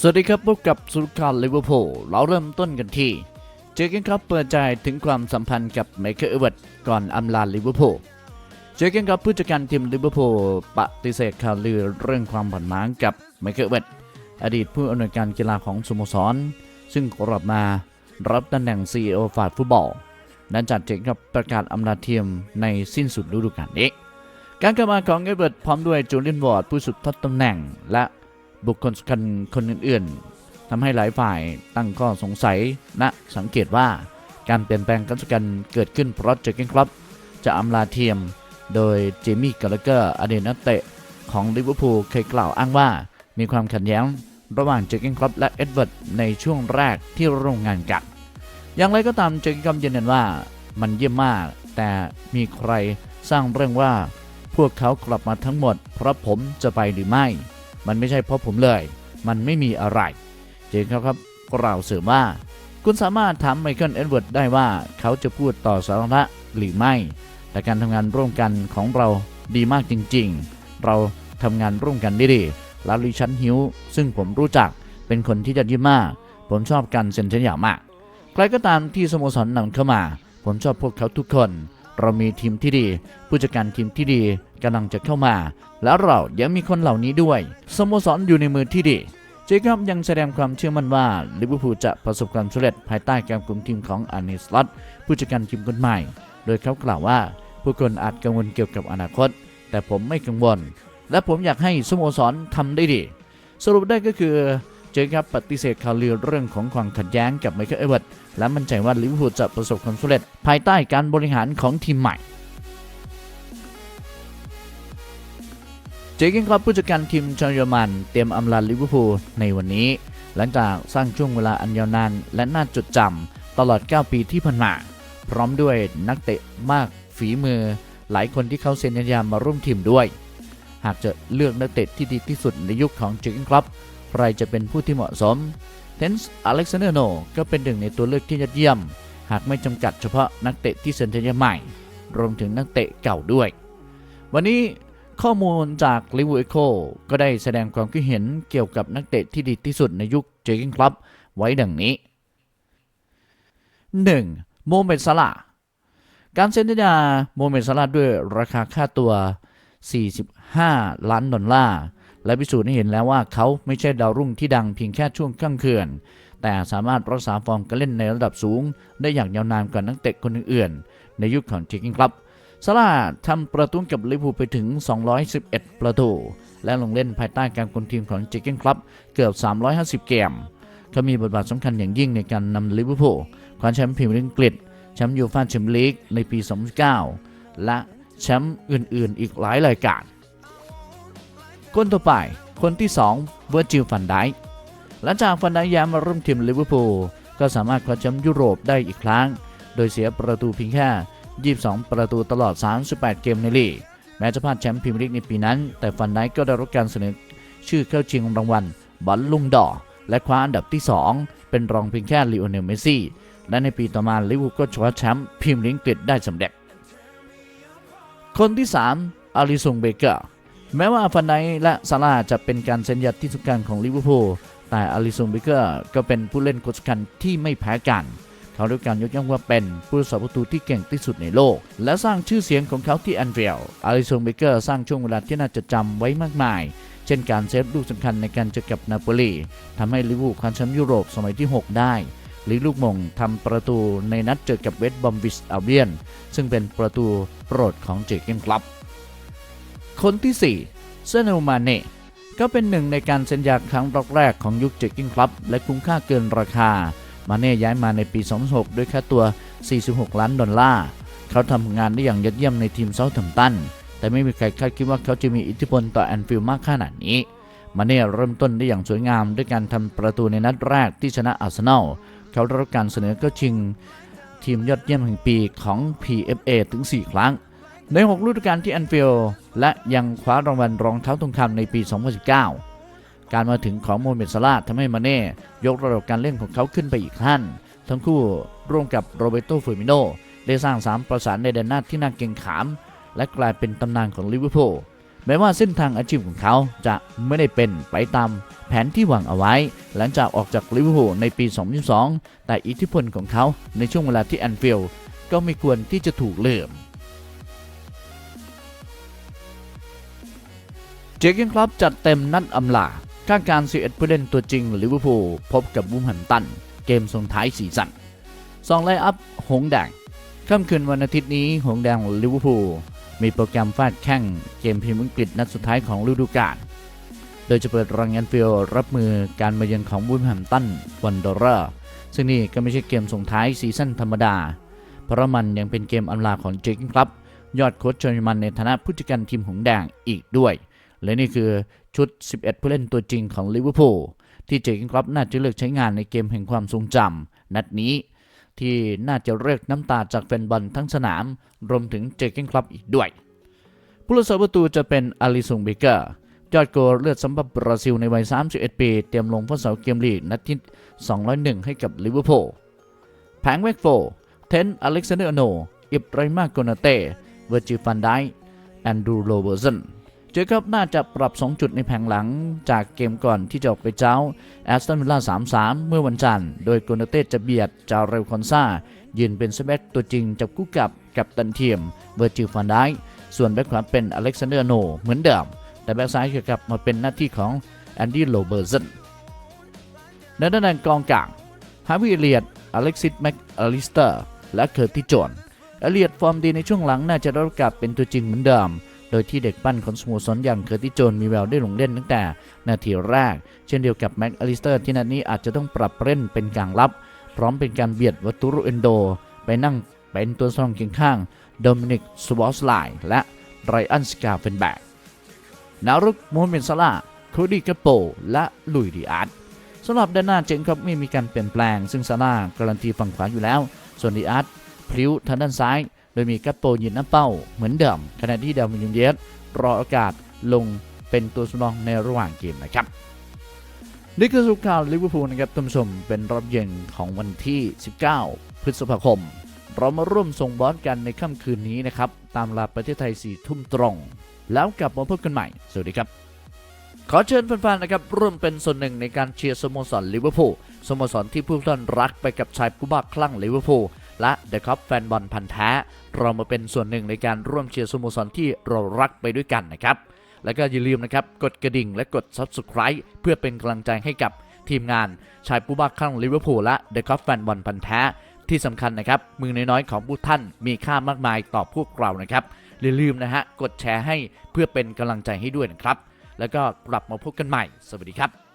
สวัสดีครับพบกับสุรการลิเวอร์พูลเราเริ่มต้นกันที่ เจอเกนครับเปิดใจถึงความสัมพันธ์กับไมเคิลเอเวิร์ตก่อนอำลาลิเวอร์พูลเจอเกนครับผู้จัดการทีมลิเวอร์พูลปฏิเสธข่าวลือเรื่องความผันหมางกับไมเคิลเอเวิร์ตอดีตผู้อำนวยการกีฬาของสโมสร ซึ่งกลับมารับตำแหน่ง CEO ฝ่ายฟุตบอลนั้นจัดเจอร์เกนครับประกาศอำลาทีมในสิ้นสุดฤดูกาลนี้การกลับมาของเอเวิร์ตพร้อมด้วยจูเลียนวอร์ดผู้สุดทอดตำแหน่งและ บุคคลสำคัญคนอื่นๆทำให้หลายฝ่ายตั้งข้อสงสัยและสังเกตว่าการเปลี่ยนแปลงการจัดการเกิดขึ้นเพราะเจอเกนคลับ จะอำลาเทียม โดยเจมี่กาลเกอร์อดีตนักเตะของลิเวอร์พูลเคยกล่าวอ้างว่า มีความขัดแย้งระหว่างเจอเกนคลับและเอ็ดเวิร์ดในช่วงแรกที่ร่วมงานกัน อย่างไรก็ตามเจอเกนคลับยืนยันว่ามันเยี่ยมมาก แต่มีใครสร้างเรื่องว่า พวกเขากลับมาทั้งหมดเพราะผมจะไปหรือไม่ มันไม่ใช่เพราะผมเลย มันไม่มีอะไร เจนครับครับกล่าวเสริมว่า คุณสามารถถามไมเคิลเอ็ดเวิร์ดได้ว่าเขาจะพูดต่อสาธารณะหรือไม่ แต่การทำงานร่วมกันของเราดีมากจริง ๆ เราทำงานร่วมกันได้ดีลาลิชันฮิวซึ่งผมรู้จักเป็นคนที่ยอดเยี่ยมมาก ผมชอบการเซ็นสัญญามาก ใครก็ตามที่สโมสรนำเข้ามา ผมชอบพวกเขาทุกคน เรามีทีมที่ดี ผู้จัดการทีมที่ดีกำลังจะเข้ามา แล้วเรายังมีคนเหล่านี้ด้วยสโมสรอยู่ในมือที่ดีเจคอบยังแสดงความเชื่อมั่นว่าลิเวอร์พูลจะประสบความสำเร็จภายใต้การคุมทีมของอานิสลอตผู้จัดการทีมคนใหม่ โดยเขากล่าวว่า ผู้คนอาจกังวลเกี่ยวกับอนาคต แต่ผมไม่กังวล และผมอยากให้สโมสรทำได้ดี สรุปได้ก็คือ เจคอบปฏิเสธข่าวลือเรื่องของความขัดแย้งกับไมเคิลเอเวิร์ดและมั่นใจว่าลิเวอร์พูลจะประสบความสำเร็จ ภายใต้การบริหารของทีมใหม่เจอร์เกนคลับผู้จัดการทีมชาวเยอรมัน เตรียมอำลาลิเวอร์พูลในวันนี้ หลังจากสร้างช่วงเวลาอันยาวนานและน่าจดจำตลอด 9 ปีที่ผ่านมา พร้อมด้วยนักเตะมากฝีมือ หลายคนที่เขาเซ็นสัญญามาร่วมทีมด้วย หากจะเลือกนักเตะที่ดีที่สุดในยุคของเจอร์เกนคลับ ใครจะเป็นผู้ที่เหมาะสมเทนส์อเล็กซานเดอร์โนก็เป็นหนึ่งในตัวเลือกที่ยอดเยี่ยม หากไม่จำกัดเฉพาะนักเตะที่เซ็นสัญญาใหม่ รวมถึงนักเตะเก่าด้วย วันนี้ข้อมูลจากลิเวอร์โคก็ได้แสดงความคิดเห็นเกี่ยวกับนักเตะที่ดีที่สุดในยุคเจอร์เกนคลับไว้ดังนี้ 1. โมเมดซาลาการเซ็นสัญญาโมเมดซาลาด้วยราคาค่าตัว 45 ล้านดอลลาร์ และพิสูจน์ให้เห็นแล้วว่าเขาไม่ใช่ดาวรุ่งที่ดังเพียงแค่ช่วงข้างเขื่อนแต่สามารถรักษาฟอร์มการเล่นในระดับสูง ได้อย่างยาวนานกว่านักเตะคนอื่นๆในยุคของเจอร์เกนคลับซาร่าห์ทำประตูกับลิเวอร์พูลไปถึง 211 ประตู และลงเล่นภายใต้การคุมทีมของเจเกนคลับเกือบ 350 เกมเขามีบทบาทสำคัญอย่างยิ่งในการนำลิเวอร์พูลคว้าแชมป์พรีเมียร์ลีกอังกฤษแชมป์ยูฟ่าแชมเปี้ยนลีกในปี 2009 และแชมป์อื่นๆ อีกหลายรายการ คนต่อไป คนที่2เวอร์จิลฟันไดค์หลังจากฟันไดย้ายมาร่วมทีมลิเวอร์พูลก็สามารถคว้าแชมป์ยุโรปได้อีกครั้ง โดยเสียประตูเพียงแค่ 22 ประตูตลอด 38 เกมในลีก แม้จะพลาดแชมป์พรีเมียร์ลีกในปีนั้น แต่ฟันไดก็ได้รับการเสนอชื่อเข้าชิงรางวัลบอลลุงดอและคว้าอันดับที่ 2 เป็นรองเพียงแค่ลีโอเนลเมสซี่ และในปีต่อมาลิเวอร์พูลก็คว้าแชมป์พรีเมียร์ลีกได้สำเร็จ คนที่ 3อาริซงเบเกอร์ แม้ว่าฟันไดและซาร่าจะเป็นการเซ็นยัดที่สำคัญของลิเวอร์พูลแต่อาริซงเบเกอร์ก็เป็นผู้เล่นคนสำคัญที่ไม่แพ้กัน เขาได้การยกย่องว่าเป็นผู้รักษาประตูที่เก่งที่สุดในโลก และสร้างชื่อเสียงของเขาที่แอนฟิลด์อาริซงเบเกอร์สร้างช่วงเวลาที่น่าจะจำไว้มากมาย เช่นการเซฟลูกสำคัญในการเจอกับนาโปลีทำให้ลิเวอร์พูลคว้าแชมป์ยุโรปสมัยที่ 6 ได้หรือลูกมงทำประตูในนัดเจอกับเวสต์บอมบิชอัลเบียน ซึ่งเป็นประตูโปรดของเจอร์เกนคลับ คนที่ 4 เซโนมาเน่ก็เป็นหนึ่งในการเซ็นยาครั้งแรกของยุคเจอร์เกนคลับและคุ้มค่าเกินราคา มาเน่ย้ายมาในปี 2006 ด้วยค่าตัว 46 ล้านดอลลาร์ เขาทำงานได้อย่างยอดเยี่ยมในทีมเซาท์แฮมป์ตัน แต่ไม่มีใครคาดคิดว่าเขาจะมีอิทธิพลต่อแอนฟิลด์มากขนาดนี้ มาเน่เริ่มต้นได้อย่างสวยงามด้วยการทำประตูในนัดแรกที่ชนะอาร์เซนอล เขาได้รับการเสนอเข้าชิง ทีมยอดเยี่ยมแห่งปีของ PFA ถึง 4 ครั้ง ใน 6 ฤดูกาลที่แอนฟิลด์และยังคว้ารางวัลรองเท้าทองคำในปี 2019 การมาถึงของโมเมดซาลาทำให้มาเน่ยกระดับการเล่นของเขาขึ้นไปอีกขั้น ทั้งคู่ร่วมกับโรเบโตเฟอร์มิโนได้สร้าง3ประสานในแดนหน้าที่น่าเกรงขาม และกลายเป็นตำนานของลิเวอร์พูลแม้ว่าเส้นทางอาชีพของเขาจะไม่ได้เป็นไปตามแผนที่วางเอาไว้ หลังจากออกจากลิเวอร์พูลในปี 2022 แต่อิทธิพลของเขาในช่วงเวลาที่แอนฟิลด์ก็ไม่ควรที่จะถูกลืม เจอร์เกนคลับจัดเต็มนัดอำลาข้างการ 11 ผู้เล่นตัวจริงลิเวอร์พูลพบกับบูมแฮมตัน เกมส่งท้ายสีสันสองไลน์อัพ หงแดง ค่ำคืนวันอาทิตย์นี้ หงแดงลิเวอร์พูลมีโปรแกรมฟาดแข่งเกมพรีเมียร์อังกฤษนัดสุดท้ายของฤดูกาล โดยจะเปิดรังแอนฟิลด์รับมือการมาเยือนของบูมแฮมตันวันดอร์เรอร์ ซึ่งนี่ก็ไม่ใช่เกมส่งท้ายซีซั่นธรรมดา เพราะมันยังเป็นเกมอำลาของเจอร์เกนคลับ ยอดโค้ชเชอร์มันในฐานะผู้จัดการทีมหงแดงอีกด้วย และนี่คือชุด 11 ผู้เล่นตัวจริงของลิเวอร์พูลที่เจอร์เกนคลับน่าจะเลือกใช้งานในเกมแห่งความทรงจำนัดนี้ ที่น่าจะเรียกน้ำตาจากแฟนบอลทั้งสนาม รวมถึงเจอร์เกนคลับอีกด้วย ผู้รักษาประตูจะเป็นอาลิซุงเบเกอร์ยอดโกลเลือดสำหรับบราซิลในวัย 31 ปี เตรียมลงผู้เสาเกมลีกนัดที่ 201 ให้กับลิเวอร์พูลแผงแวกโฟเทนอเล็กซานเดอร์โนอิบราฮิมาโกนาเต้เวอร์จิฟันไดแอนดรูโรเบอร์สัน เจครับน่าจะปรับ 2 จุดในแผงหลังจากเกมก่อนที่จะออกไปเจ้าแอสตันวิลล่า 3-3 เมื่อวันจันทร์ โดยโกนาเต้จะเบียดจาเรลคอนซายืนเป็นสแบ็กตัวจริงจับคู่กับกับตันเทียมเวอร์จิฟันได้ส่วนแบ็คขวาเป็นอเล็กซานเดอร์โนเหมือนเดิม แต่แบ็คซ้ายจะกลับมาเป็นหน้าที่ของแอนดี้โรเบอร์สันในด้านกองกลางฮาวิเลียดอเล็กซิสแม็กอลิสเตอร์และเคอร์ติโจนเอเลียดฟอร์มดีในช่วงหลังน่าจะได้รับการเป็นตัวจริงเหมือนเดิม โดยที่เด็กปั้นของสโมสรอย่างเคอร์ติโจนมีแววได้ลงเล่นตั้งแต่ นาทีแรก เช่นเดียวกับแม็กอลิสเตอร์ที่นัดนี้อาจจะต้องปรับเล่นเป็นกลางรับ พร้อมเป็นการเบียดวัตุรุเอนโด ไปนั่งเป็นตัวสรองเคียงข้างโดมินิกสวอสไลและไรอันสกาเฟนแบกนารุกโมฮัมเหม็ดซาลาห์โคดี้กาโป และลุยดิอาร์ตสำหรับด้านหน้าเจงครับไม่มีการเปลี่ยนแปลง ซึ่งซาลาการันตีฝั่งขวาอยู่แล้ว ส่วนดิอาร์ตพลิ้วทางด้านซ้าย ดยมีกัปโปยืนหน้าเป้าเหมือนเดิมขณะที่ดาวมินยูเยสรอโอกาสลงเป็นตัวสำรองในระหว่างเกมนะครับนี่คือสุขข่าวลิเวอร์พูลนะครับท่านผู้ชมเป็นรอบเย็นของวันที่ 19 พฤษภาคม เรามาร่วมส่งบอลกันในค่ำคืนนี้นะครับ ตามเวลาประเทศไทย 4 ทุ่มตรง แล้วกลับมาพบกันใหม่ สวัสดีครับ ขอเชิญแฟนๆนะครับร่วมเป็นส่วนหนึ่งในการเชียร์สโมสรลิเวอร์พูลสโมสรที่ผู้ท่านรักไปกับชายผู้บ้าคลั่งลิเวอร์พูล และเดอะคัพแฟนบอลพันธแท้ เรามาเป็นส่วนหนึ่งในการร่วมเชียร์สโมสรที่เรารักไปด้วยกันนะครับ แล้วก็อย่าลืมนะครับ กดกระดิ่งและกด Subscribe เพื่อเป็นกำลังใจให้กับทีมงาน ชายผู้บ้าคลั่งลิเวอร์พูลและเดอะคัพแฟนบอลพันธแท้ที่สำคัญนะครับ มือน้อยๆของผู้ท่านมีค่ามากมายต่อพวกเรานะครับอย่าลืมนะฮะ กดแชร์ให้เพื่อเป็นกำลังใจให้ด้วยนะครับ แล้วก็กลับมาพบกันใหม่ สวัสดีครับ